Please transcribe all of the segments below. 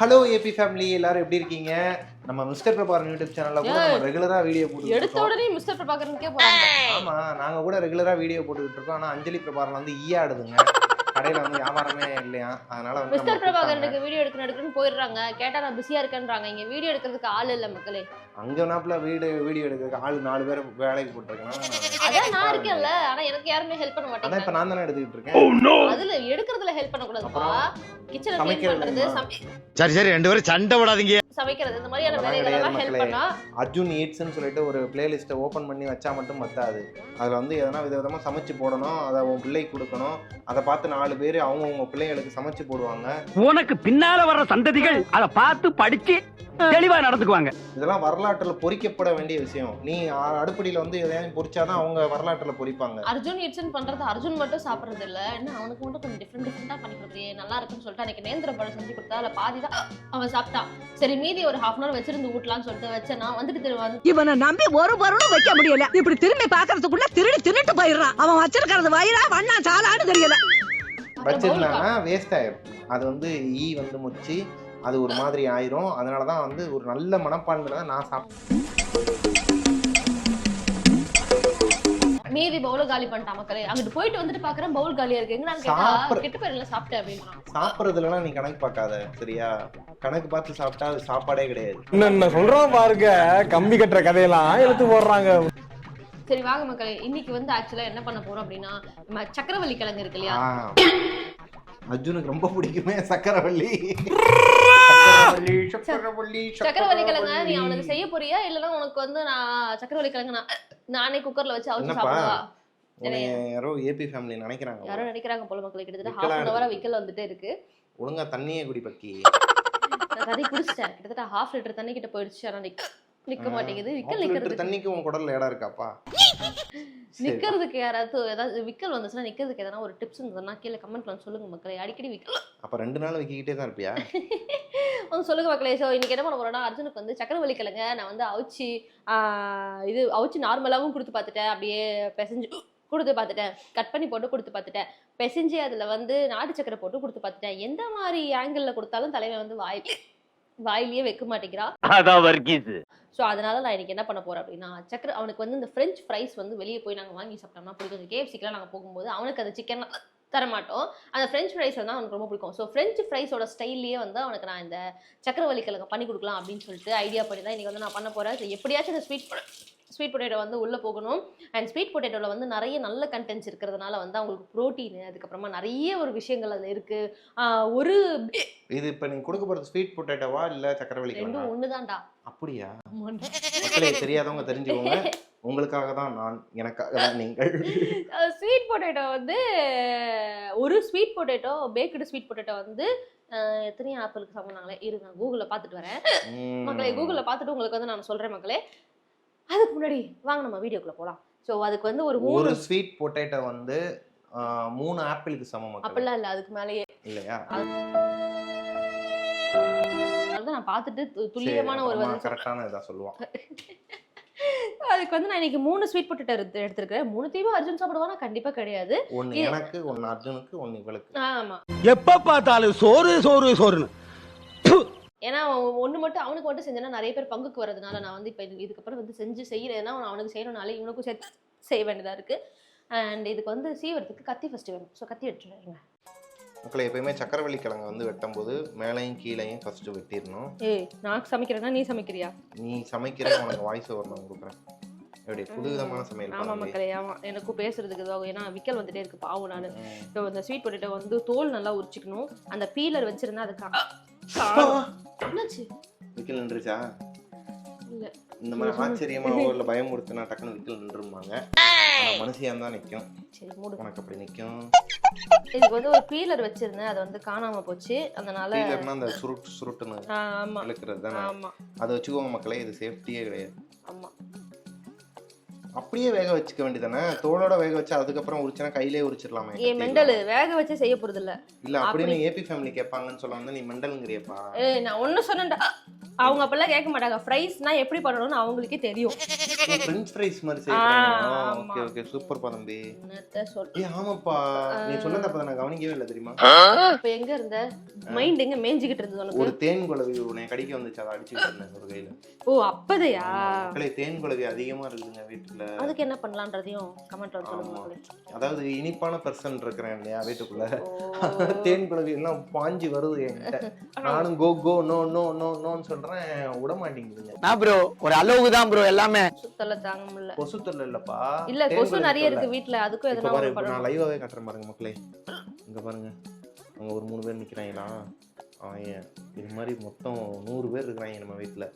Hello AB family எல்லாரும் எப்படி இருக்கீங்க? நம்ம மிஸ்டர் பிரபாகரன் யூடியூப் சேனல்ல கூட நம்ம ரெகுலரா வீடியோ போட்டு எடுத்த உடனே மிஸ்டர் பிரபாகரனுக்கே போறாங்க. ஆமா நாங்க கூட ரெகுலரா வீடியோ போட்டுக்கிட்டு இருக்கோம். ஆனா அஞ்சலி பிரபாகரன் வந்து ஈயாடுதுங்க. கடையில வந்து வியாபாரமே இல்லையா? அதனால வந்து மிஸ்டர். பிரபாகரனுக்கு வீடியோ எடுக்கணும் எடுக்கணும்னு போயிடுறாங்க. கேட்டா நான் பிஸியா இருக்கேன்றாங்க. இங்க வீடியோ எடுக்கிறதுக்கு ஆள் இல்ல மக்களே. அங்க நாப்புல வீடு வீடியோ எடுக்க ஆளு நாலு பேர் வேலைக்கு போட்டிருக்கேன் அதான் நான் இருக்கேன்ல. ஆனா எனக்கு யாருமே ஹெல்ப் பண்ண அதான் இப்ப நான் தானே எடுத்துக்கிட்டு இருக்கேன். அதுல எடுக்கிறதுல ஹெல்ப் பண்ண கூடாதுப்பா கிச்சனை க்ளீன் பண்றது சரி சரி ரெண்டு பேரும் சண்டை விடாதீங்க சமைக்கிறது. இந்த மாதிரியான வேலைகள் ஹெல்ப். பண்ணா அர்ஜுன் ஈட்ஸ்னு சொல்லிட்டு ஒரு பிளேலிஸ்ட்டை ஓப்பன் பண்ணி வச்சா மட்டும் பத்தாது. அதில் வந்து எதனா விதவிதமாக சமைச்சு போடணும். அதை உன் பிள்ளைக்கு கொடுக்கணும். அதை பார்த்து நாலு பேர் அவங்கவுங்க பிள்ளைங்களுக்கு சமைச்சு போடுவாங்க. உனக்கு பின்னால வர்ற சந்ததிகள் அத பார்த்து படிச்சு தெளிவா நடந்துக்குவாங்க. இதெல்லாம் வரலாற்றில் பொறிக்கப்பட வேண்டிய விஷயம். நீ அடுப்படியில் வந்து எதையாவது பொறிச்சாதான் அவங்க வரலாற்றில் பொறிப்பாங்க. அர்ஜுன் இட்ஸன் பண்றது அர்ஜுன் மட்டும் சாப்பிடுறது இல்ல. என்ன அவனுக்கு மட்டும் கொஞ்சம் டிஃப்ரெண்ட் டிஃப்ரெண்டா பண்ணி கொடுக்குறியே? நல்லா இருக்குன்னு சொல்லிட்டு அன்னைக்கு நேந்திர பழம் செஞ்சு கொடுத்தா அதுல பாதி தான் அவன் சாப்பிட்டான். சரி மீதி ஒரு ஹாஃப் அன் அவர் வச்சிருந்து ஊட்டலாம்னு சொல்லிட்டு வச்சேன். நான் வந்துட்டு திரும்ப இவனை நம்பி ஒரு பொருளும் வைக்க முடியல. இப்படி திரும்பி பாக்குறதுக்குள்ள திருடி திருட்டு போயிடுறான். அவன் வச்சிருக்கிறது வயிறா வண்ணா சாலான்னு தெரியல. வச்சிருந்தாங்கன்னா வேஸ்ட் ஆயிடும் அது வந்து ஈ வந்து முச்சு அது ஒரு மாதிரி ஆயிரும். அதனால தான் வந்து ஒரு நல்ல மனப்பான்மையில தான் நான் சாப்பிட்டேன் மீதி பவுல காலி பண்ணிட்டான் மக்களே. அங்கிட்டு போயிட்டு வந்துட்டு பாக்குறேன் பவுல் காலியா இருக்கு. எங்க நான் கேட்டா கெட்டு போயிடல சாப்பிட்டேன் அப்படின்றான் சாப்பிட்றதுலலாம் நீ கணக்கு பார்க்காத சரியா? கணக்கு பார்த்து சாப்பிட்டா அது சாப்பாடே கிடையாது. என்ன சொல்றோம் பாருங்க? கம்பி கட்டுற கதையெல்லாம் எடுத்து போடுறாங்க. சரி வாங்க மக்களே. இன்னைக்கு வந்து ஆக்சுவலா என்ன பண்ண போறோம் அப்படின்னா நம்ம சக்கரவள்ளி கிழங்கு இருக்கு இல்லையா. அர்ஜுனுக்கு ரொம்ப பிடிக்குமே சக்கரவள்ளி. சக்கரவள்ளி கிழங்கு நீ அவனுக்கு செய்ய போறியா? இல்லனா உனக்கு வந்து நான் சக்கரவள்ளி கிழங்கு நான் குக்கர்ல வச்சு அவிச்சு? சாப்பிடுவா? யாரோ ஏபி ஃபேமிலி நினைக்கிறாங்க யாரோ நினைக்கிறாங்க போல மக்களே கிட்டத்தட்ட ஹாஃப் அன் ஹவரா. விக்கல் வந்துட்டே இருக்கு. ஒழுங்கா தண்ணியே குடி பக்கி. கதை குடிச்சிட்டேன். கிட்டத்தட்ட ஹாஃப் லிட்டர் தண்ணி கிட்ட போயிடுச்சு. ஆனா நிக்க மாட்டேங்குது. விக்கல் நிக்கிறதுக்கு. தண்ணிக்கு உன் குடல்ல இடம் இருக்காப்பா. நிக்கிறதுக்கு யாராவது ஏதாவது விக்கல் வந்துச்சுன்னா நிக்கிறதுக்கு எதனா ஒரு டிப்ஸ் இருந்ததுன்னா கீழே கமெண்ட்ல வந்து சொல்லுங்க மக்களே. அடிக்கடி விக்கல். அப்ப ரெண்டு நாள் வைக்கிக்கிட்டே தான் இருப்பியா? வந்து சொல்லுங்க மக்களே. ஸோ இன்னைக்கு என்ன பண்ண போறோம்னா அர்ஜுனுக்கு வந்து சக்கரவள்ளி கிழங்க நான் வந்து அவிச்சு ஆஹ், இது அவிச்சு நார்மலாகவும் கொடுத்து பார்த்துட்டேன் அப்படியே பிசைஞ்சு கொடுத்து பார்த்துட்டேன் கட் பண்ணி போட்டு கொடுத்து பார்த்துட்டேன் பிசைஞ்சு அதில் வந்து நாட்டு சக்கரை போட்டு கொடுத்து பார்த்துட்டேன் எந்த மாதிரி ஆங்கிளில் கொடுத்தாலும் தலைவன் வந்து வாய் வாயிலேயே வைக்க மாட்டேங்கிறான் அதான் வர்க்கீஸ் ஸோ அதனால நான் இன்னைக்கு என்ன பண்ண போறேன் அப்படின்னா சக்கரை அவனுக்கு வந்து இந்த ஃப்ரெஞ்ச் ஃப்ரைஸ் வந்து வெளியே போய் நாங்கள் வாங்கி சாப்பிட்டோம்னா பிடிக்கும். கேஎஃப்சிக்கெலாம் நாங்கள் போகும்போது அவனுக்கு அந்த சிக்கன் தர மாட்டோம் அந்த ஃப்ரெஞ்ச் ஃப்ரைஸ் வந்து அவனுக்கு ரொம்ப பிடிக்கும். ஸோ ஃப்ரெஞ்ச் ஃப்ரைஸோட ஸ்டைல்லையே வந்து அவனுக்கு நான் இந்த சக்கரவள்ளி கிழங்கு பண்ணி கொடுக்கலாம் அப்படின்னு சொல்லிட்டு ஐடியா பண்ணி தான் இன்னைக்கு வந்து நான் பண்ண போறேன். So, எப்படியாச்சும் இந்த ஸ்வீட் ஸ்வீட் பொட்டேட்டோ வந்து உள்ளே போகணும். அண்ட் ஸ்வீட் பொட்டேட்டோவில் வந்து நிறைய நல்ல கண்டென்ட்ஸ் இருக்கிறதுனால வந்து அவங்களுக்கு ப்ரோட்டீன் அதுக்கப்புறமா நிறைய ஒரு விஷயங்கள் அதில் இருக்கு. ஆஹ் ஒரு இது இப்ப நீ கொடுக்க போறது ஸ்வீட் பொட்டேட்டோவா இல்ல சக்கரவள்ளி ரெண்டும் ஒன்று தான்டா அப்படியா? மக்களே தெரியாதவங்க தெரிஞ்சுக்கோங்க. உங்களுக்காக தான் நான் எனக்காக தான் நீங்கள் ஸ்வீட் பொட்டேட்டோ வந்து ஒரு sweet potato baked sweet potato வந்து அஹ், எத்தனை ஆப்பிளுக்கு சமனாங்களே இரு நான் கூகுளில் பார்த்துட்டு வரேன். மக்களே கூகுளில் பார்த்துட்டு உங்களுக்கு வந்து நான் சொல்கிறேன் மக்களே. அதுக்கு முன்னாடி வாங்க நம்ம வீடியோக்குள்ளே போகலாம் ஸோ அதுக்கு வந்து ஒரு மூணு ஒரு ஸ்வீட் பொட்டேட்டோ வந்து மூணு ஆப்பிளுக்கு சமம். அப்படிலாம் இல்லை அதுக்கு மேலேயே. இல்லையா? நான் பார்த்துட்டு து- துல்லியமான ஒரு கரெக்டான இதான் சொல்லுவான் அதுக்கு வந்து நான் இன்னைக்கு மூணு ஸ்வீட் பொட்டேட்டோ எடுத்து எடுத்திருக்கிறேன். மூணு தீவும் அர்ஜுன் சாப்பிடுவானா? கண்டிப்பாக கிடையாது. ஒன்னு எனக்கு ஒன்னு அர்ஜுனுக்கு ஒன்னு இவளுக்கு. ஆமாம் எப்ப பார்த்தாலும் சோறு சோறு சோறுன்னு. ஏன்னா ஒன்று மட்டும் அவனுக்கு மட்டும் செஞ்சேன்னா நிறைய பேர் பங்குக்கு வரதுனால நான் வந்து இப்போ இதுக்கப்புறம் வந்து செஞ்சு செய்கிறேன்னா அவனுக்கு செய்யணும்னாலே இவனுக்கும் சேர்த்து செய்ய வேண்டியதாக இருக்குது அண்ட் இதுக்கு வந்து சீவரத்துக்கு கத்தி ஃபஸ்ட்டு வேணும். ஸோ கத்தி வச்சுருங்க மக்களை எப்பயுமே சக்கரவள்ளி கிழங்கு வந்து வெட்டும் போது மேலையும் கீழையும் ஃபர்ஸ்ட் வெட்டிடணும். ஏய் நான் சமைக்கிறேன்னா நீ சமைக்கிறியா? நீ சமைக்கிற உனக்கு வாய்ஸ் ஓவர் நான் கொடுக்குறேன். எப்படி? புதுவிதமான சமையல் பாருங்க. மக்களே ஆமாம் எனக்கும் பேசுறதுக்கு இதுவாகும் ஏன்னா விக்கல் வந்துட்டே இருக்கு பாவம் நான். ஸோ இந்த ஸ்வீட் பொட்டேட்டோ வந்து தோல் நல்லா உரிச்சிக்கணும். அந்த பீலர் வச்சிருந்தா அது என்னாச்சு? விக்கல் நின்றுச்சா? இல்ல. இந்த மாதிரி ஆச்சரியமா ஊர்ல பயமுறுத்தினா டக்குன்னு விக்கல் நின்றுமாங்க ஆனா மனுஷியா தான் நிக்கும். சரி மூடு. உனக்கு அப்படி நிக்கும். இதுக்கு வந்து ஒரு பீலர் வச்சிருந்தேன். அது வந்து காணாம போச்சு. அதனால டீலர்னா அந்த சுருட்டு சுருட்டுன்னு ஆமா. இழுக்கிறது தானே? ஆமா. அதை வச்சுக்கோங்க மக்களே இது சேஃப்டியே கிடையாது. ஆமா. அப்படியே வேக வச்சுக்க வேண்டியதானே தோலோட வேக வச்சு அதுக்கப்புறம் உரிச்சனா கையிலே உரிச்சிடலாமே ஏ மெண்டலு வேக வச்சு செய்ய போறது இல்ல இல்ல அப்படின்னு ஏபி ஃபேமிலி கேட்பாங்கன்னு சொல்ல வந்து நீ மெண்டலுங்கிறியப்பா. ஏய் நான் ஒண்ணு சொன்னேன்டா. அவங்க அப்பெல்லாம் கேட்க மாட்டாங்க. ஃப்ரைஸ்னா எப்படி பண்ணணும்னு அவங்களுக்கே தெரியும். ஃப்ரெஞ்ச் ஃப்ரைஸ் மாதிரி செய்யறாங்க. ஓகே ஓகே தம்பி. என்னத்த சொல் ஏய் ஆமாப்பா. நீ சொன்னத அப்ப நான் கவனிக்கவே இல்லை தெரியுமா? இப்ப எங்க இருந்த? மைண்ட் எங்க மேய்ஞ்சிக்கிட்டு இருந்தது உனக்கு? ஒரு தேன் குலவி உன்னை கடிக்க வந்துச்சு. அதை அடிச்சுட்டு இருந்தேன் ஒரு கையில. ஓ அப்பதையா? மக்களே தேன் குலவி அதிகமா இருக்குதுங்க வீட்டுல அதுக்கு என்ன பண்ணலான்றதையும் கமெண்ட்ல சொல்லுங்க. அதாவது இனிப்பான பர்சன் இருக்கிறேன் இல்லையா வீட்டுக்குள்ள. தேன் குலவி எல்லாம் பாஞ்சு வருது என்கிட்ட. நானும் go go no no no நோன்னு சொல்றேன் விட மாட்டேங்குதுங்க. நான் ப்ரோ ஒரு அளவுக்கு தான் ப்ரோ எல்லாமே. சுத்தல தாங்க முடியல. கொசு தொல்லை இல்லப்பா. இல்ல கொசு நிறைய. இருக்கு வீட்ல அதுக்கும் இப்ப எதனா பாரு ஒண்ணு இப்ப நான் பண்ணணும். லைவாவே காட்டுறேன் பாருங்க மக்களே. இங்க பாருங்க. அங்க ஒரு மூணு பேர் நிக்கிறாங்களா? அவன் இது மாதிரி மொத்தம் நூறு பேர் இருக்கிறாங்க நம்ம வீட்டுல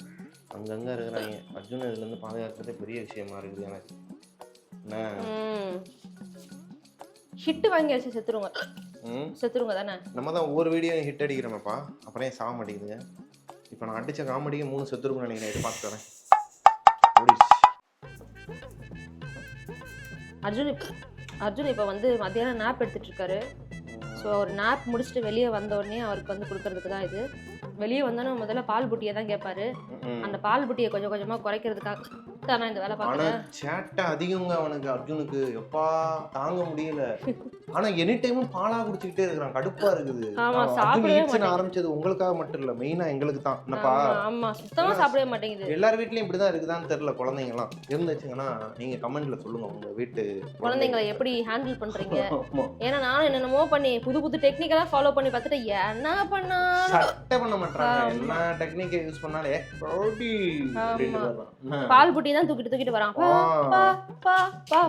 அங்கங்க இருக்கிறாங்க. அர்ஜுன் இதுல இருந்து பாதுகாக்கிறதே பெரிய விஷயமா இருக்குது எனக்கு. என்ன? ஹிட் வாங்கி அடிச்சு செத்துருங்க ம்? செத்துருங்க தானே? நம்ம தான் ஒவ்வொரு வீடியோ ஹிட் அடிக்கிறோமப்பா. அப்புறம் ஏன் சாக மாட்டேங்குதுங்க? இப்போ நான் அடிச்ச காமெடிக்கு மூணு செத்துருக்கும் நினைக்கிறேன். இதை பார்த்து வரேன் ஓடிடுச்சு. அர்ஜுன் இப்ப அர்ஜுன் இப்ப வந்து மத்தியானம் நாப் எடுத்துட்டு இருக்காரு. ஸோ ஒரு நாப் முடிச்சுட்டு வெளியே வந்த உடனே அவருக்கு வந்து கொடுக்கறதுக்கு தான் இது. வெளியே வந்தோன்னே முதல்ல பால் புட்டியை தான் கேட்பாரு. அந்த பால் புட்டியை கொஞ்சம் கொஞ்சமா குறைக்கிறதுக்காக தான் இந்த வேலை ஆனா பார்க்குறேன் சேட்டை அதிகங்க அவனுக்கு அர்ஜுனுக்கு. எப்பா தாங்க முடியல. ஆனா எனி டைமும் பாலா குடிச்சுக்கிட்டே இருக்கிறான். கடுப்பா இருக்குது. ஆமா, அர்ஜுன் சாப்பிடவே மாட்டேங்குது. ஆரம்பிச்சது உங்களுக்காக மட்டும் இல்ல மெயினா எங்களுக்கு தான். என்னப்பா? ஆமா, ஆமா. சுத்தமா சாப்பிடவே மாட்டேங்குது. எல்லார் வீட்லயும் இப்படிதான் இருக்குதான்னு தெரியல குழந்தைங்கலாம். இருந்துச்சுங்கன்னா நீங்க கமெண்ட்ல சொல்லுங்க உங்க வீட்டு குழந்தைங்களை எப்படி ஹேண்டில் பண்றீங்க? ஆமா. ஏன்னா நானும் என்னென்னமோ பண்ணி புது புது டெக்னிக்கெல்லாம் ஃபாலோ பண்ணி பார்த்துட்டு என்ன பண்ணாலும் சட்டை பண்ண மாட்டாங்க ஆமா. என்ன டெக்னிக்கை யூஸ் பண்ணாலே? பால் புட்டி தான் தூக்கிட்டு தூக்கிட்டு வரான்.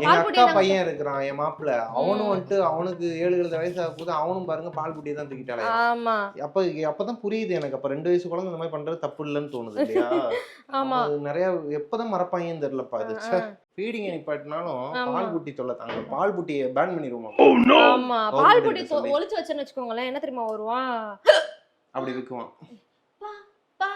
பால் புட்டி பையன் இருக்கிறான் என் மாப்பிள்ள. அவனும். வந்துட்டு அவனுக்கு ஏழு ஏழு வயசு ஆகும் போது அவனும் பாருங்க பால் குட்டியை தான் தூக்கிட்டாலே. ஆமா. அப்ப அப்பதான் புரியுது எனக்கு. அப்ப ரெண்டு வயசு குழந்தை இந்த மாதிரி பண்றது தப்பு இல்லைன்னு தோணுது இல்லையா? ஆமா. அது நிறைய எப்பதான் மறப்பாங்கன்னு தெரியலப்பா இது ஃபீடிங் நிப்பாட்டினாலும் ஆமா. பால் குட்டி தொல்லை தாங்க. பால் குட்டியை பேன் பண்ணிடுவோமா ஆமா. Government பால் புட்டி. ஒளிச்சு வச்சேன்னு வச்சுக்கோங்களேன். என்ன தெரியுமா வருவான்? அப்படி விற்குவான் பா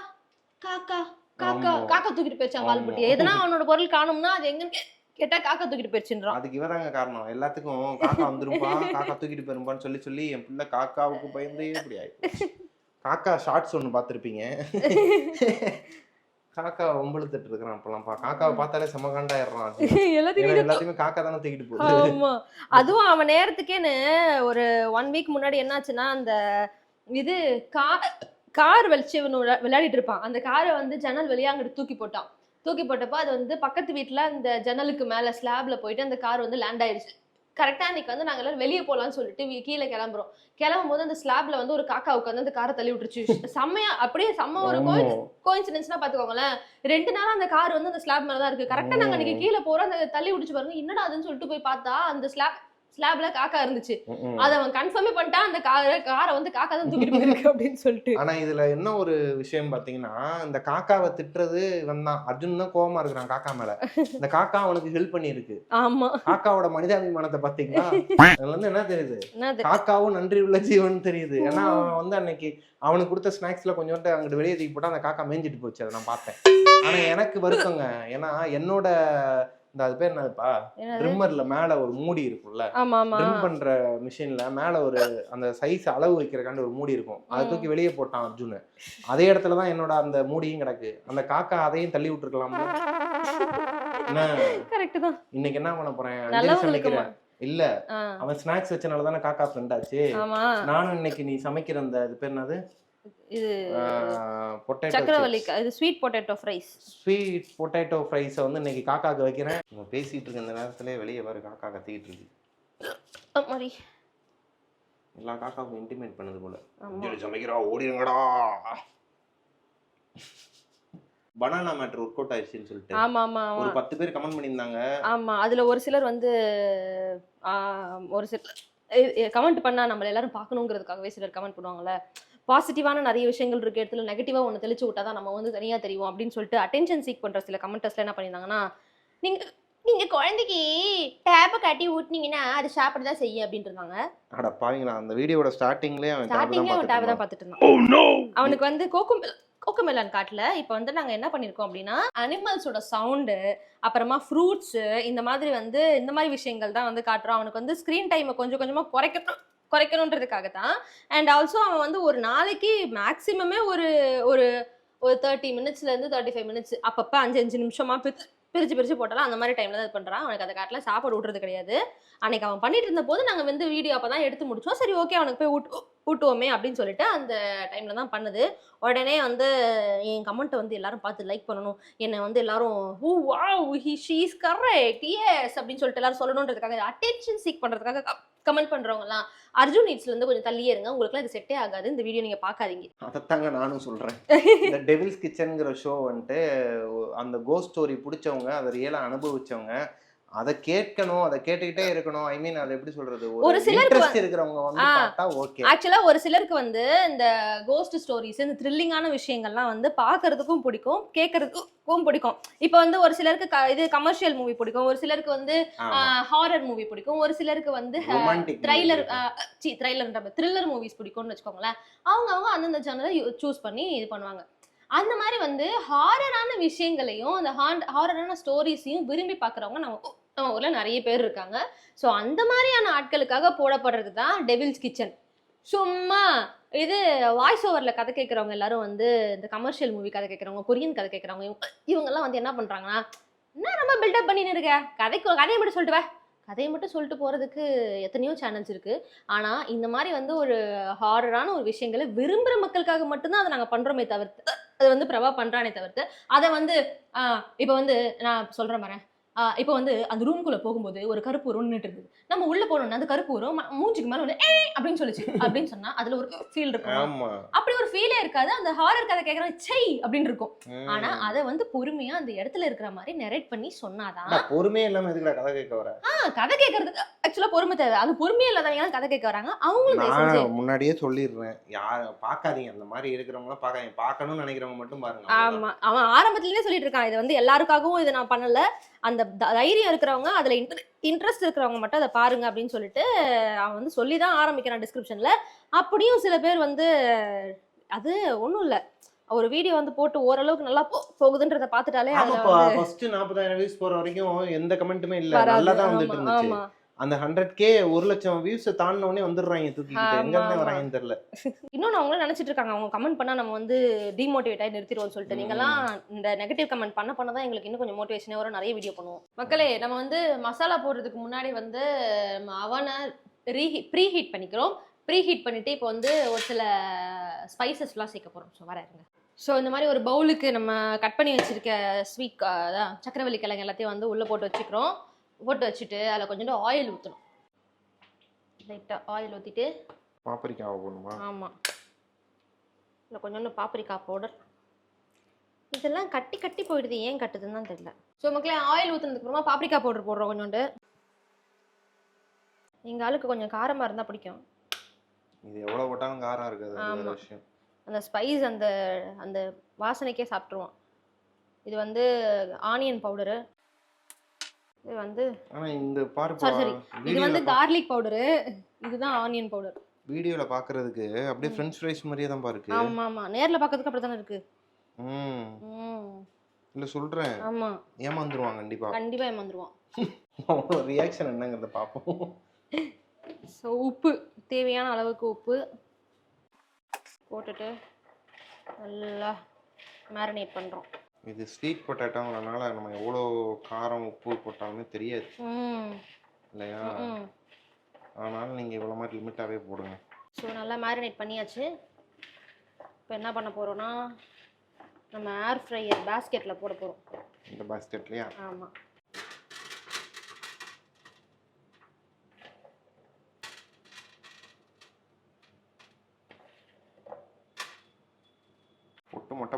காக்கா. காக்கா. காக்கா தூக்கிட்டு போயிடுச்சான். புட்டியை எதனா அவனோட பொருள் காணும்னா அது எங்கன்னு கே- கேட்டா காக்கா தூக்கிட்டு போயிடுச்சுன்றான். அதுக்கு இவதாங்க காரணம். எல்லாத்துக்கும் காக்கா வந்துருப்பா காக்கா தூக்கிட்டு போயிருப்பான்னு சொல்லி சொல்லி என் பிள்ளை காக்காவுக்கு பயந்தே இப்படி ஆயிடுச்சு. காக்கா ஷார்ட்ஸ் ஒன்று பார்த்துருப்பீங்க. காக்கா ஒம்பழுத்துட்டு இருக்கிறான் அப்பெல்லாம்ப்பா காக்காவை பார்த்தாலே செம காண்டாயிடுறான். எல்லாத்தையும் எல்லாத்தையுமே காக்கா தானே தூக்கிட்டு போகுது. ஆமா. அதுவும் அவன் நேரத்துக்கேன்னு ஒரு ஒன் வீக் முன்னாடி என்னாச்சுன்னா அந்த இது கார் கார் விளா- விளையாடிட்டு இருப்பான் அந்த காரை வந்து ஜன்னல் வழியா அங்கிட்டு தூக்கி போட்டான். தூக்கி போட்டப்ப அது வந்து பக்கத்து வீட்ல அந்த ஜன்னலுக்கு மேல ஸ்லாப்ல போயிட்டு அந்த கார் வந்து லேண்ட் ஆயிடுச்சு கரெக்டா அன்னைக்கு வந்து நாங்க எல்லாரும் வெளியே போலாம்னு சொல்லிட்டு கீழே கிளம்புறோம். கிளம்பும் போது அந்த ஸ்லாப்ல வந்து ஒரு காக்கா உட்காந்து அந்த காரை தள்ளி விட்டுருச்சு. செம்மையா அப்படியே செம்ம ஒரு ஆமா. கோயின்சிடன்ஸ்னா பாத்துக்கோங்களேன். ரெண்டு நாளா அந்த கார் வந்து அந்த ஸ்லாப் மேல தான் இருக்கு கரெக்டா நாங்க அன்னைக்கு கீழே போறோம். அந்த தள்ளி விட்டுச்சு பாருங்க. என்னடா அதுன்னு சொல்லிட்டு போய் பார்த்தா அந்த ஸ்லாப் ஸ்லாப்ல காக்கா இருந்துச்சு. அத அவன் கன்ஃபார்மே பண்ணிட்டான். அந்த காரை காரை வந்து காக்கா தான் தூக்கிட்டு போயிருக்கு அப்படின்னு சொல்லிட்டு. ஆனா இதுல என்ன ஒரு விஷயம் பாத்தீங்கன்னா இந்த காக்காவை திட்டுறது இவன் தான். அர்ஜுன் தான் கோவமா இருக்கிறான் காக்கா மேல. இந்த காக்கா அவனுக்கு ஹெல்ப் பண்ணிருக்கு ஆமா. காக்காவோட மனிதாபிமானத்தை பாத்தீங்களா அதுல வந்து என்ன தெரியுது? காக்காவும் நன்றி உள்ள ஜீவன் தெரியுது. ஏன்னா அவன் வந்து அன்னைக்கு அவனுக்கு கொடுத்த ஸ்நாக்ஸ்ல கொஞ்சோண்டு அங்கிட்டு வெளியே தூக்கி போட்டு அந்த காக்கா மேய்ஞ்சிட்டு போச்சு. அதை நான் பார்த்தேன். ஆனா எனக்கு வருத்தங்க. ஏன்னா என்னோட இந்த அது பேர் என்னதுப்பா? என்னது? ட்ரிம்மர்ல மேல ஒரு மூடி இருக்கும்ல. ட்ரிம் பண்ற மிஷின்ல மேல ஒரு அந்த சைஸ் அளவு வைக்கிறக்காண்டி ஒரு மூடி இருக்கும். அதை. தூக்கி வெளியே போட்டான் அர்ஜுன். அதே இடத்துல தான் என்னோட அந்த மூடியும் கிடக்கு. அந்த காக்கா அதையும் தள்ளி விட்டுருக்கலாம் இன்னைக்கு என்ன பண்ண போறேன்? சமைக்கிறேன். இல்ல. அவன் ஸ்நாக்ஸ் வச்சனால தானே காக்கா ஃப்ரெண்ட் ஆச்சு. நானும் இன்னைக்கு நீ சமைக்கிற அந்த இது பேர் என்னது? இது சக்கரவள்ளி இது sweet potato fries sweet potato ஃப்ரைஸை வந்து இன்னைக்கு காக்காக்கு வைக்கிறேன். நம்ம பேசிட்டு இருக்க இந்த நேரத்துல வெளியே பாரு காக்கா கத்திக்கிட்டு இருக்கு. மாதிரி எல்லா காக்காவுக்கும் இன்டிமேட் பண்ணுது போல. சமைக்கிறா ஓடிடுங்கடா பனானா மேட்ரு ஒர்க் அவுட் ஆயிடுச்சுன்னு சொல்லிட்டு ஆமா ஆமா ஒரு பத்து பேர் கமெண்ட் பண்ணியிருந்தாங்க. ஆமா அதுல ஒரு சிலர் வந்து ஒரு சிலர் கமெண்ட் பண்ணா நம்மள எல்லாரும் பார்க்கணுங்கிறதுக்காகவே சிலர் கமெண்ட் பண்ணுவாங்கல்ல. பாசிட்டிவான நிறைய விஷயங்கள் இருக்க இடத்துல நெகட்டிவா ஒன்று தெளிச்சு விட்டா தான் நம்ம வந்து தனியா தெரியும் அப்படின்னு சொல்லிட்டு அட்டென்ஷன் சீக் பண்ற சில கமெண்டர்ஸ்ல என்ன பண்ணியிருந்தாங்கன்னா நீங்க நீங்க குழந்தைக்கு டேப்பை கட்டி ஊட்டினீங்கன்னா அது சாப்பிட தான் செய்யும் அப்படின்ட்டு இருந்தாங்க. அட பாவீங்களா அந்த வீடியோட ஸ்டார்டிங்லேயே அவன் tab தான் ஸ்டார்டிங்ல அவன் டேப் தான் பார்த்துட்டு இருந்தான். அவனுக்கு வந்து கோக்கும் கோக்கமெலான் காட்டல இப்போ வந்து நாங்க என்ன பண்ணிருக்கோம் அப்படின்னா அனிமல்ஸோட சவுண்டு அப்புறமா ஃப்ரூட்ஸ் இந்த மாதிரி வந்து இந்த மாதிரி விஷயங்கள் தான் வந்து காட்டுறோம். அவனுக்கு வந்து ஸ்க்ரீன் டைமை கொஞ்சம் கொஞ்சமா குறைக்கணும் குறைக்கணுன்றதுக்காக தான் அண்ட் ஆல்சோ அவன் வந்து ஒரு நாளைக்கு மேக்ஸிமமே ஒரு ஒரு ஒரு தேர்ட்டி மினிட்ஸ்லேருந்து தேர்ட்டி ஃபைவ் மினிட்ஸ் அப்பப்போ அஞ்சு அஞ்சு நிமிஷமாக பிரித்து பிரித்து பிரித்து போட்டாலும் அந்த மாதிரி டைமில் தான் இது பண்ணுறான் அவனுக்கு அதை காட்டில் சாப்பாடு ஊட்டுறது கிடையாது. அன்னைக்கு அவன் பண்ணிட்டு இருந்த போது நாங்கள் வந்து வீடியோ அப்போ தான் எடுத்து முடிச்சோம். சரி ஓகே அவனுக்கு போய் ஊட்டு ஊட்டுவோமே அப்படின்னு சொல்லிட்டு அந்த டைமில் தான் பண்ணுது. உடனே வந்து என் கமெண்ட்டை வந்து எல்லாரும் பார்த்து லைக் பண்ணணும். என்னை வந்து எல்லாரும் ஹூ வா ஹி ஷீஸ் கரெக்ட் எஸ் அப்படின்னு சொல்லிட்டு எல்லாரும் சொல்லணுன்றதுக்காக அட்டென்ஷன் சீக் பண்ணுறதுக்காக கமெண்ட் பண்ணுறவங்கலாம் அர்ஜுன் நீட்ஸ்ல இருந்து கொஞ்சம் தள்ளியே இருங்க. உங்களுக்குலாம் இது செட்டே ஆகாது. இந்த வீடியோ நீங்கள் பார்க்காதீங்க. அதைத்தாங்க நானும் சொல்கிறேன் இந்த டெவில்ஸ் கிச்சனுங்கிற ஷோ வந்துட்டு அந்த கோஸ்ட் ஸ்டோரி பிடிச்சவங்க அதை ரியலாக அனுபவிச்சவங்க அதை கேட்கணும் அதை கேட்டுக்கிட்டே இருக்கணும். ஐ மீன் அதை எப்படி சொல்றது? ஒரு சிலருக்கு இன்ட்ரெஸ்ட் இருக்கிறவங்க வந்து. பார்த்தா ஓகே ஆக்சுவலா ஒரு சிலருக்கு வந்து இந்த கோஸ்ட் ஸ்டோரிஸ் இந்த த்ரில்லிங்கான விஷயங்கள்லாம் வந்து பார்க்கறதுக்கும் பிடிக்கும் கேட்கறதுக்கும் பிடிக்கும். இப்போ வந்து ஒரு சிலருக்கு இது கமர்ஷியல் மூவி பிடிக்கும் ஒரு சிலருக்கு வந்து ஹாரர் மூவி பிடிக்கும் ஒரு சிலருக்கு வந்து ட்ரைலர் சி ட்ரைலர்ன்ற த்ரில்லர் மூவிஸ் பிடிக்கும்னு வச்சுக்கோங்களேன். அவங்க அவங்க அந்தந்த சேனலை சூஸ் பண்ணி இது பண்ணுவாங்க. அந்த மாதிரி வந்து ஹாரரான விஷயங்களையும் அந்த ஹாரரான ஸ்டோரிஸையும் விரும்பி பார்க்குறவங்க நம்ம நம்ம ஊரில் நிறைய பேர் இருக்காங்க. ஸோ அந்த மாதிரியான ஆட்களுக்காக போடப்படுறது தான் டெவில்ஸ் கிச்சன் சும்மா இது வாய்ஸ் ஓவரில் கதை கேட்குறவங்க எல்லாரும் வந்து இந்த கமர்ஷியல் மூவி கதை கேட்குறவங்க கொரியன் கதை கேட்குறவங்க இவங்க இவங்கெல்லாம் வந்து என்ன பண்ணுறாங்கன்னா என்ன ரொம்ப பில்டப் பண்ணின்னு இருக்க? கதைக்கு கதையை மட்டும் சொல்லிட்டு வா. கதையை மட்டும் சொல்லிட்டு போகிறதுக்கு எத்தனையோ சேனல்ஸ் இருக்குது ஆனால் இந்த மாதிரி வந்து ஒரு ஹாரரான ஒரு விஷயங்களை விரும்புகிற மக்களுக்காக மட்டும்தான் அதை நாங்கள் பண்ணுறோமே தவிர்த்து அது வந்து பிரபா பண்ணுறானே தவிர்த்து அதை வந்து இப்போ வந்து நான் சொல்கிறேன் பாரு இப்போ வந்து அந்த ரூம்குள்ளே போகும்போது ஒரு கருப்பு உருவம் நின்றுட்டு இருக்குது நம்ம உள்ளே போனோம்னா அந்த கருப்பு உருவம் ம- மூஞ்சிக்கு மேலே வந்து ஏ அப்படின்னு சொல்லுச்சு. அப்படின்னு சொன்னா அதில் ஒரு ஃபீல் இருக்கும். அப்படி ஒரு ஃபீலே இருக்காது. அந்த ஹாரர் கதை கேட்குற சை அப்படின்னு இருக்கும். ஆனா அதை வந்து பொறுமையா அந்த இடத்துல இருக்கிற மாதிரி நெரேட் பண்ணி சொன்னாதான் பொறுமையே இல்லாம எதுக்குடா கதை கேட்க வர? ஆ, கதை கேட்கறதுக்கு ஆக்சுவலா பொறுமை தேவை. அது பொறுமையே இல்லாதவங்க கதை கேட்க வராங்க. அவங்களும் முன்னாடியே சொல்லிடுறேன். யார் பார்க்காதீங்க. அந்த மாதிரி இருக்கிறவங்களாம் பார்க்காதீங்க. பார்க்கணும்னு நினைக்கிறவங்க மட்டும் பாருங்க. ஆமா. அவன் ஆரம்பத்திலேயே சொல்லிட்டு இருக்கான். இது வந்து எல்லாருக்காகவும் இதை நான் பண்ணல. அந்த தைரியம் இருக்கிறவங்க அதுல இன்ட்ரெஸ்ட் இருக்கிறவங்க மட்டும் அதை பாருங்க அப்படின்னு சொல்லிட்டு அவன் வந்து சொல்லி தான் ஆரம்பிக்கிறான் டிஸ்கிரிப்ஷன்ல அப்படியும் சில பேர் வந்து அது ஒண்ணும் இல்ல. ஒரு வீடியோ வந்து போட்டு ஓரளவுக்கு நல்லா போகுதுன்றத பார்த்துட்டாலே வந்து ஃபர்ஸ்ட் நாற்பதாயிரம் வியூஸ் போற வரைக்கும் எந்த கமெண்ட்டுமே இல்ல. நல்லா தான் வந்துட்டு இருந்துச்சு. ஆமா. அந்த ஹண்ட்ரட் கே ஒரு லட்சம் வியூஸ் தாண்டின உடனே வந்துடுறாங்க தூக்கிக்கிட்டு. எங்க இருந்து வராங்கன்னு தெரியல. இன்னொன்று அவங்களும் நினைச்சிட்டு இருக்காங்க. அவங்க கமெண்ட் பண்ணா நம்ம வந்து டிமோட்டிவேட் ஆகி நிறுத்திடுவோம்னு சொல்லிட்டு. ம். நீங்கலாம் இந்த நெகட்டிவ் கமெண்ட் பண்ண பண்ண தான் எங்களுக்கு இன்னும் கொஞ்சம் மோட்டிவேஷனே வரும். நிறைய வீடியோ பண்ணுவோம். மக்களே நம்ம வந்து மசாலா போடுறதுக்கு முன்னாடி வந்து அவனை ரீஹீ ப்ரீ ஹீட் பண்ணிக்கிறோம். ப்ரீ ஹீட் பண்ணிட்டு இப்போ வந்து ஒரு சில ஸ்பைசஸ்லாம் சேர்க்க போகிறோம் ஸோ வர இருங்க. ஸோ இந்த மாதிரி ஒரு பவுலுக்கு நம்ம கட் பண்ணி வச்சிருக்க ஸ்வீட் அதான் சக்கரவள்ளி கிழங்கு எல்லாத்தையும் வந்து உள்ளே போட்டு வச்சுக்கிறோம். போட்டு வச்சுட்டு அதில் கொஞ்சோண்டு ஆயில் ஊற்றணும் லைட்டாக ஆயில் ஊற்றிட்டு பாப்பரிக்காவை போடணுமா? ஆமாம் இல்லை கொஞ்சோண்டு பாப்ரிக்கா பவுடர் இதெல்லாம் கட்டி கட்டி போயிடுது. ஏன் கட்டுதுன்னு தான் தெரியல. ஸோ மக்களே ஆயில் ஊற்றுனதுக்கு அப்புறமா பாப்ரிக்கா பவுடர் போடுறோம் கொஞ்சோண்டு. எங்கள் ஆளுக்கு கொஞ்சம் காரமாக இருந்தால் பிடிக்கும். இது எவ்வளவு போட்டாலும் காரம் இருக்காது. அது வேற ஆமா. விஷயம். அந்த ஸ்பைஸ் அந்த அந்த வாசனைக்கே சாப்பிட்ருவோம் இது வந்து ஆனியன் பவுடரு இது வந்து ஆனா இந்த பாருப்பா சாரி சாரி இது வந்து கார்லிக் பவுடரு இதுதான் ஆனியன் பவுடர் வீடியோல பாக்குறதுக்கு அப்படியே ஃப்ரெஞ்ச் ஃப்ரைஸ் மாதிரியே தான் பாருக்கு ஆமாம் ஆமாம் நேரில் பார்க்கறதுக்கு அப்படி தானே இருக்குது ம். இல்ல சொல்றேன். ஆமாம் ஏமாந்துருவாங்க கண்டிப்பா. கண்டிப்பாக ஏமாந்துருவோம் அவங்களோட ரியாக்ஷன் என்னங்கிறத பார்ப்போம் ஸோ உப்பு. தேவையான அளவுக்கு உப்பு. போட்டுட்டு நல்லா மேரினேட் பண்ணுறோம் இது ஸ்வீட் பொட்டேட்டோங்கிறனால நம்ம எவ்வளோ காரம் உப்பு போட்டாலுமே தெரியாது. இல்லையா? ம் அதனால நீங்க இவ்வளோ மாதிரி லிமிட்டாவே போடுங்க. ஸோ நல்லா மேரினேட் பண்ணியாச்சு. இப்போ என்ன பண்ண போகிறோன்னா நம்ம ஏர் ஃப்ரையர் பேஸ்கெட்டில் போட போகிறோம் இந்த பாஸ்கெட்லயா ஆமாம்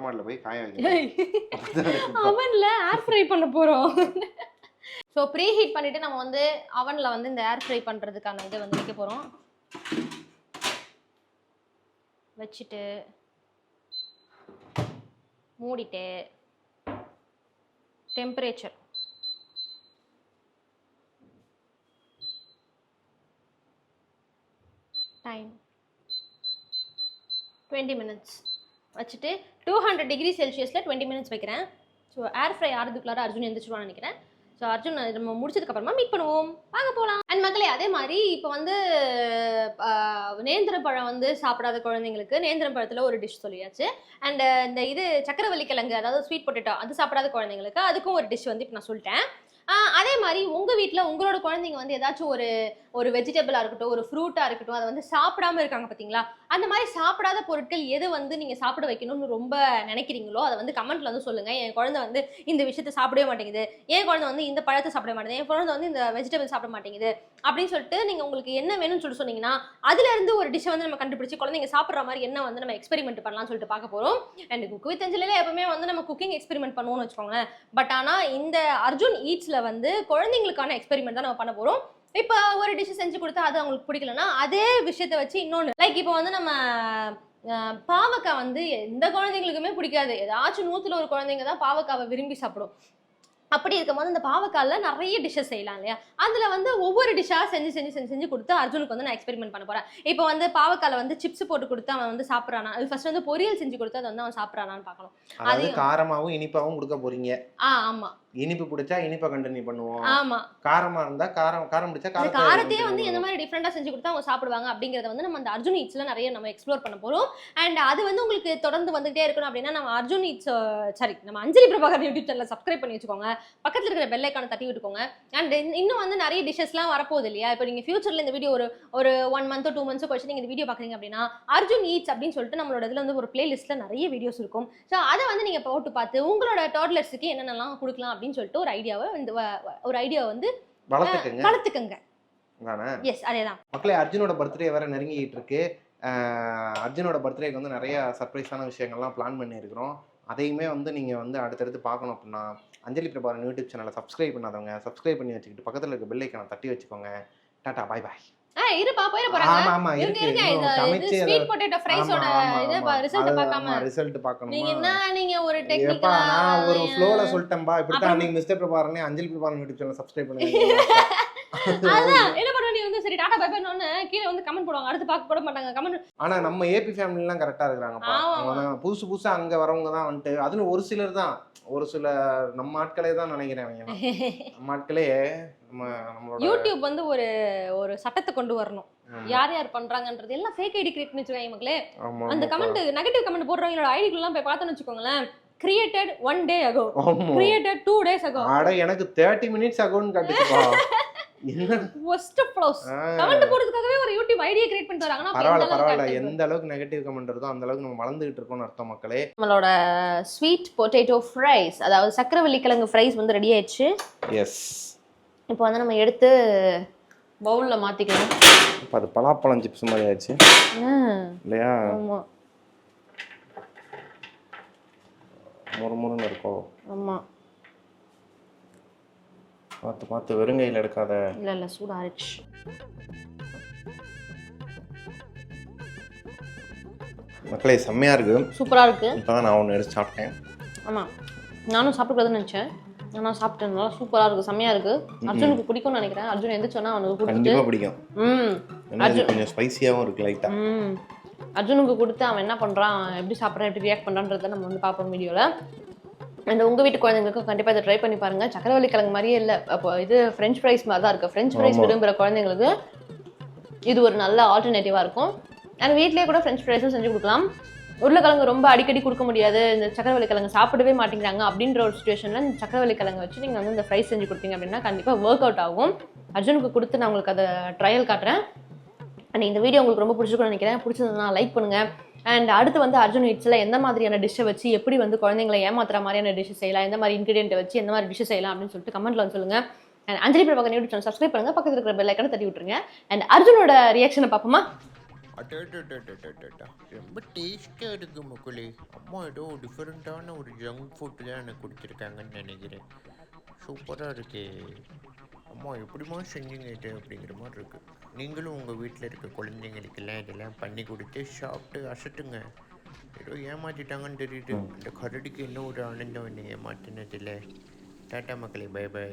மாடல போய் காய வைக்கணும் அவனில் ஏர் ஃப்ரை பண்ண போகிறோம் ஸோ ப்ரீ ஹீட் பண்ணிவிட்டு நம்ம வந்து அவனில் வந்து இந்த ஏர் ஃப்ரை பண்ணுறதுக்கான இதை வந்து வைக்க போகிறோம் வச்சுட்டு மூடிட்டு டெம்பரேச்சர் டைம் டுவெண்ட்டி மினிட்ஸ் வச்சுட்டு டூ ஹண்ட்ரட் டிகிரி செல்சியஸில் டுவெண்ட்டி மினிட்ஸ் வைக்கிறேன். ஸோ ஏர் ஃப்ரை ஆறதுக்குள்ளார அர்ஜுன் எழுந்திரிச்சிருவான்னு நினைக்கிறேன். ஸோ அர்ஜுன் நம்ம முடிச்சதுக்கப்புறமா மீட் பண்ணுவோம். வாங்க போகலாம் அண்ட் மக்களே அதே மாதிரி இப்போ வந்து நேந்திர பழம் வந்து சாப்பிடாத குழந்தைங்களுக்கு நேந்திரம் பழத்தில் ஒரு டிஷ் சொல்லியாச்சு. அண்ட் இந்த இது சக்கரவள்ளி கிழங்கு அதாவது ஸ்வீட் பொட்டேட்டோ அது சாப்பிடாத குழந்தைங்களுக்கு அதுக்கும் ஒரு டிஷ் வந்து இப்போ நான் சொல்லிட்டேன். அதே மாதிரி உங்கள் வீட்டில் உங்களோட குழந்தைங்க வந்து ஏதாச்சும் ஒரு ஒரு வெஜிடபிளாக இருக்கட்டும் ஒரு ஃப்ரூட்டாக இருக்கட்டும் அதை வந்து சாப்பிடாம இருக்காங்க பார்த்தீங்களா அந்த மாதிரி சாப்பிடாத பொருட்கள் எது வந்து நீங்கள் சாப்பிட வைக்கணும்னு ரொம்ப நினைக்கிறீங்களோ அதை வந்து கமெண்ட்ல வந்து சொல்லுங்கள் என் குழந்தை வந்து இந்த விஷயத்தை சாப்பிடவே மாட்டேங்குது. என் குழந்தை வந்து இந்த பழத்தை சாப்பிட மாட்டேங்குது. என் குழந்தை வந்து இந்த வெஜிடபிள் சாப்பிட மாட்டேங்குது. அப்படின்னு சொல்லிட்டு நீங்கள் உங்களுக்கு என்ன வேணும்னு சொல்லிட்டு சொன்னீங்கன்னா அதுல இருந்து ஒரு டிஷ்ஷை வந்து நம்ம கண்டுபிடிச்சு குழந்தைங்க சாப்பிட்ற மாதிரி என்ன வந்து நம்ம எக்ஸ்பெரிமெண்ட் பண்ணலாம்னு சொல்லிட்டு பார்க்க போகிறோம் அண்ட் குக் வித் எப்பவுமே வந்து நம்ம குக்கிங் எக்ஸ்பெரிமெண்ட் பண்ணுவோம்னு வச்சுக்கோங்களேன். பட் ஆனால் இந்த அர்ஜுன் ஈட்ஸில் வந்து குழந்தைங்களுக்கான எக்ஸ்பெரிமெண்ட் தான் நம்ம பண்ண போகிறோம் இப்போ ஒரு டிஷ் செஞ்சு கொடுத்தா அது அவங்களுக்கு பிடிக்கலன்னா அதே விஷயத்த வச்சு இன்னொன்று லைக் இப்போ வந்து நம்ம பாவக்காய் வந்து எந்த குழந்தைங்களுக்குமே பிடிக்காது. ஏதாச்சும் நூத்துல ஒரு குழந்தைங்க தான் பாவக்காவை விரும்பி சாப்பிடும். அப்படி இருக்கும்போது அந்த பாவக்காயில நிறைய டிஷ்ஷஸ் செய்யலாம் இல்லையா? அதுல வந்து ஒவ்வொரு டிஷ்ஷா செஞ்சு செஞ்சு செஞ்சு செஞ்சு கொடுத்து அர்ஜுனுக்கு வந்து நான் எக்ஸ்பெரிமெண்ட் பண்ண போறேன். இப்போ வந்து பாவக்காயில வந்து சிப்ஸ் போட்டு கொடுத்து அவன் வந்து சாப்பிட்றானா? அது ஃபர்ஸ்ட் வந்து பொரியல் செஞ்சு கொடுத்து அதை வந்து அவன் சாப்பிட்றானான்னு பார்க்கணும். அதாவது அதையும்- காரமாவும் இனிப்பாவும் கொடுக்க போறீங்க. ஆ ஆமா. இனிப்பு பிடிச்சா இனிப்பை கண்டினியூ பண்ணுவோம். ஆமா. காரமா இருந்தா காரம் காரம் பிடிச்சா காரத்தை காரத்தையே வந்து எந்த மாதிரி டிஃப்ரெண்டா செஞ்சு கொடுத்தா அவங்க சாப்பிடுவாங்க அப்படிங்கறத வந்து நம்ம அந்த அர்ஜுன் ஈட்ஸ்ல நிறைய நம்ம எக்ஸ்ப்ளோர் பண்ண போறோம். அண்ட் அது வந்து உங்களுக்கு தொடர்ந்து வந்துகிட்டே இருக்கணும் அப்படின்னா நம்ம அர்ஜுன் ஈட்ஸ் சாரி நம்ம Anjali Prabhakar YouTube channel subscribe பண்ணி வச்சுக்கோங்க. பக்கத்துல இருக்கிற பெல் ஐக்கான தட்டி விட்டுக்கோங்க. அண்ட் இன்னும் வந்து நிறைய டிஷஸ்லாம் வரப்போகுது இல்லையா? இப்போ நீங்க ஃபியூச்சர்ல இந்த வீடியோ ஒரு ஒரு ஒன் மந்த்தோ டூ மந்த்ஸோ கழிச்சு நீங்க இந்த வீடியோ பாக்குறீங்க அப்படின்னா அர்ஜுன் ஈட்ஸ் அப்படின்னு சொல்லிட்டு நம்மளோட இதுல வந்து ஒரு பிளேலிஸ்ட்ல நிறைய வீடியோஸ் இருக்கும். ஸோ அதை வந்து நீங்க போட்டு பார்த்து உங்களோட டாட்லர்ஸுக்கு என்னென்னலாம் கொடுக்கலாம் அப்படின்னு சொல்லிட்டு ஒரு ஐடியாவை வந்து ஒரு ஐடியாவை வந்து வளர்த்துக்குங்க. எஸ் அதேதான். மக்களே அர்ஜுனோட பர்த்டே வேற நெருங்கிட்டு இருக்கு அர்ஜுனோட பர்த்டேக்கு வந்து நிறைய சர்ப்ரைஸான விஷயங்கள்லாம் பிளான் பண்ணியிருக்கிறோம். அதையுமே வந்து நீங்கள் வந்து அடுத்தடுத்து பார்க்கணும் அப்படின்னா அஞ்சலி பிரபாரன் யூடியூப் சேனலை சப்ஸ்கிரைப் பண்ணாதவங்க சப்ஸ்கிரைப் பண்ணி வச்சுக்கிட்டு பக்கத்தில் இருக்க பெல் ஐக்கானை தட்டி வச்சுக்கோங்க. டாடா பாய் பாய் இருப்பா போயிட போறாங்க. இருக்கு. இது ஸ்வீட் பொட்டேட்டோ ஃப்ரைஸோட இதை ரிசல்ட் பார்க்காம ரிசல்ட் நீங்க பார்க்கணுமா என்ன நீங்க ஒரு எப்பா டெக்னிக்கலா நான் ஒரு ஃப்ளோல சொல்லிட்டேன்பா. அப்புறம் நீங்க mister பிரபாரனே Anjali Prabaran YouTube channel subscribe பண்ணுங்க. அதான் என்ன பண்ணுவ நீ வந்து சரி டாடா பை பைன்னு கீழே வந்து கமெண்ட் போடுவாங்க. அடுத்து பார்க்க கூட மாட்டாங்க. கமெண்ட் ஆனா நம்ம ஏபி கரெக்டா ஆமா. அவங்க தான் புதுசு புதுசா அங்க வரவங்க தான் வந்துட்டு அதுல ஒரு சிலர் தான். ஒரு சில நம்ம ஆட்களே தான் நினைக்கிறேன் எல்லாம். நம்ம ஆட்களே யூடியூப் வந்து ஒரு ஒரு சட்டத்தை கொண்டு வரணும். யார் யார் பண்றாங்கன்றது எல்லாம் ஃபேக் ஐடி கிரியேட் வச்சுக்காங்க மக்களே. அந்த. கமெண்ட் நெகட்டிவ் கமெண்ட் போடுறவங்களோட ஐடிக்குலாம் போய் பார்த்தோன்னு வச்சுக்கோங்களேன். Created one day ago. Created two days ago அட எனக்கு தேர்ட்டி மினிட்ஸ் அகோன்னு காட்டுச்சுப்பா. எந்த அளவுக்கு நெகட்டிவ் கமெண்ட் இருக்கோ அந்த அளவுக்கு நம்ம வளர்ந்துகிட்டு இருக்கோம்னு அர்த்தம் மக்களே. நம்மளோட ஸ்வீட் பொட்டேட்டோ ஃப்ரைஸ் அதாவது சக்கரவள்ளி கிழங்கு ஃப்ரைஸ் வந்து ரெடி ஆயிடுச்சு. எஸ் இப்போ வந்து நம்ம எடுத்து பவுலில் மாற்றிக்கலாம் இப்போ அது பலாப்பழம் சிப்ஸ் மாதிரி ஆச்சு இல்லையா? ஆமாம் முறுமுறுன்னு இருக்கும் ஆமாம் பார்த்து பார்த்து வெறுங்கையில் எடுக்காத. இல்லை இல்லை சூடாகிடுச்சு மக்களே செம்மையா இருக்கு. சூப்பராக இருக்கு. இப்போ தான் நான் ஒன்று எடுத்து சாப்பிட்டேன். ஆமாம் நானும் சாப்பிடக்கூடாதுன்னு நினச்சேன். ஆனால் சாப்பிட்டேன். நல்லா சூப்பராக இருக்குது செம்மையாக இருக்குது அர்ஜுனுக்கு பிடிக்கும்னு நினைக்கிறேன். அர்ஜுன் எந்திரிச்சோன்னா அவனுக்கு கொடுத்துட்டு கண்டிப்பா பிடிக்கும். ம். இது கொஞ்சம் ஸ்பைசியாகவும் இருக்கு லைட்டா ம். அர்ஜுனுக்கு கொடுத்து அவன் என்ன பண்ணுறான் எப்படி சாப்பிட்றான்? எப்படி ரியாக்ட் பண்ணுறான்றத நம்ம வந்து பார்ப்போம் வீடியோவில் அண்ட் உங்கள் வீட்டு குழந்தைங்களுக்கும் கண்டிப்பாக இதை ட்ரை பண்ணி பாருங்கள் சக்கரவள்ளி கிழங்கு மாதிரியே இல்லை. அப்போ இது ஃப்ரெஞ்ச் ஃப்ரைஸ் மாதிரி தான் இருக்குது ஃப்ரெஞ்ச் ஃப்ரைஸ். விரும்புகிற குழந்தைங்களுக்கு இது ஒரு நல்ல ஆல்டர்னேட்டிவாக இருக்கும். அண்ட் வீட்லேயே கூட ஃப்ரெஞ்ச் ஃப்ரைஸும் செஞ்சு கொடுக்கலாம். உருளைக்கிழங்கு ரொம்ப அடிக்கடி கொடுக்க முடியாது. இந்த சக்கரவள்ளி கிழங்கு சாப்பிடவே மாட்டேங்கிறாங்க அப்படின்ற ஒரு சுச்சுவேஷனில் இந்த சக்கரவள்ளி கிழங்கு வச்சு நீங்கள் வந்து இந்த ஃப்ரை செஞ்சு கொடுத்தீங்க அப்படின்னா கண்டிப்பாக ஒர்க் அவுட் ஆகும். அர்ஜுனுக்கு கொடுத்து நான் உங்களுக்கு அதை ட்ரையல் காட்டுறேன். அண்ட் இந்த வீடியோ உங்களுக்கு ரொம்ப பிடிச்சிருக்கும்னு நினைக்கிறேன். பிடிச்சதுன்னா லைக் பண்ணுங்க. அண்ட் அடுத்து வந்து அர்ஜுன் ஹிட்ஸில் எந்த மாதிரியான டிஷ்ஷை வச்சு எப்படி வந்து குழந்தைங்களை ஏமாத்துற மாதிரியான டிஷ் செய்யலாம் எந்த மாதிரி இன்கிரியன்ட்டை வச்சு எந்த மாதிரி டிஷ் செய்யலாம் அப்படின்னு சொல்லிட்டு கமெண்ட்ல வந்து சொல்லுங்கள் and Anjali Prabhakar YouTube channel subscribe பண்ணுங்கள் பக்கத்தில் இருக்கிற பெல் ஐக்கனை தட்டி விட்டுருங்க. அண்ட் அர்ஜுனோட ரியாக்ஷனை பார்ப்போமா? அடடடடடடடா. ரொம்ப டேஸ்டாக இருக்கு மக்களே அம்மா ஏதோ டிஃப்ரெண்ட்டான ஒரு ஜங்க் ஃபுட்டு தான் எனக்கு கொடுத்துருக்காங்கன்னு நினைக்கிறேன் சூப்பராக இருக்கே அம்மா எப்படிமா செஞ்சீங்க இது அப்படிங்கிற மாதிரி இருக்குது நீங்களும் உங்கள் வீட்டில் இருக்க குழந்தைங்களுக்கெல்லாம் இதெல்லாம் பண்ணி கொடுத்து சாப்பிட்டு அசட்டுங்க ஏதோ ஏமாற்றிட்டாங்கன்னு தெரியுது இந்த கரடிக்கு இன்னும் ஒரு ஆனந்தம் என்னை ஏமாற்றினதில்லை டாட்டா மக்களே பை பை